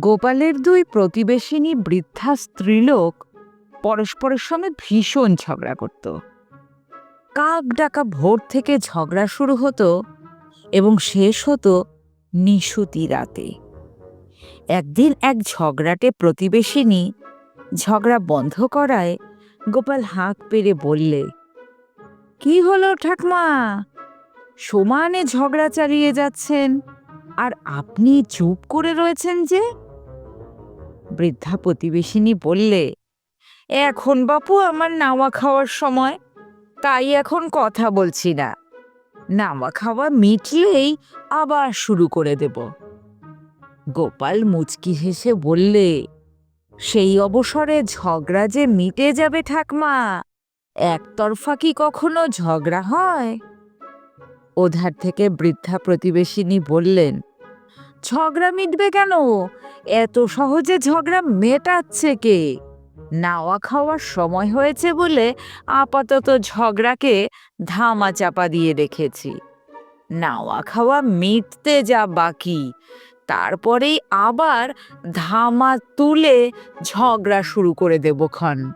গোপালের দুই প্রতিবেশিনী বৃদ্ধা স্ত্রীলোক পরস্পরের সঙ্গে ভীষণ ঝগড়া করত। কাক ডাকা ভোর থেকে ঝগড়া শুরু হতো এবং শেষ হতো নিশুতি রাতে। একদিন এক ঝগড়াটে প্রতিবেশিনী ঝগড়া বন্ধ করায় গোপাল হাঁক পেরে বললে, কি হলো ঠাকমা? সমানে ঝগড়া চালিয়ে যাচ্ছেন। আর আপনি চুপ করে রয়েছেন যে? বৃদ্ধা প্রতিবেশিনী বললে, এখন বাপু আমার নাওয়া খাওয়ার সময়, তাই এখন কথা বলছি না। নাওয়া খাওয়া মিটলেই আবার শুরু করে দেব। গোপাল মুচকি হেসে বললে, সেই অবসরে ঝগড়া যে মিটে যাবে ঠাকমা, একতরফা কি কখনো ঝগড়া হয়? ওধার থেকে বৃদ্ধা প্রতিবেশিনী বললেন, ঝগড়া মিটবে কেন? এত সহজে ঝগড়া মেটাচ্ছে কে? নাওয়া খাওয়ার সময় হয়েছে বলে আপাতত ঝগড়াকে ধামা চাপা দিয়ে রেখেছি। নাওয়া খাওয়া মিটতে যা বাকি, তারপরেই আবার ধামা তুলে ঝগড়া শুরু করে দেব ক্ষণ।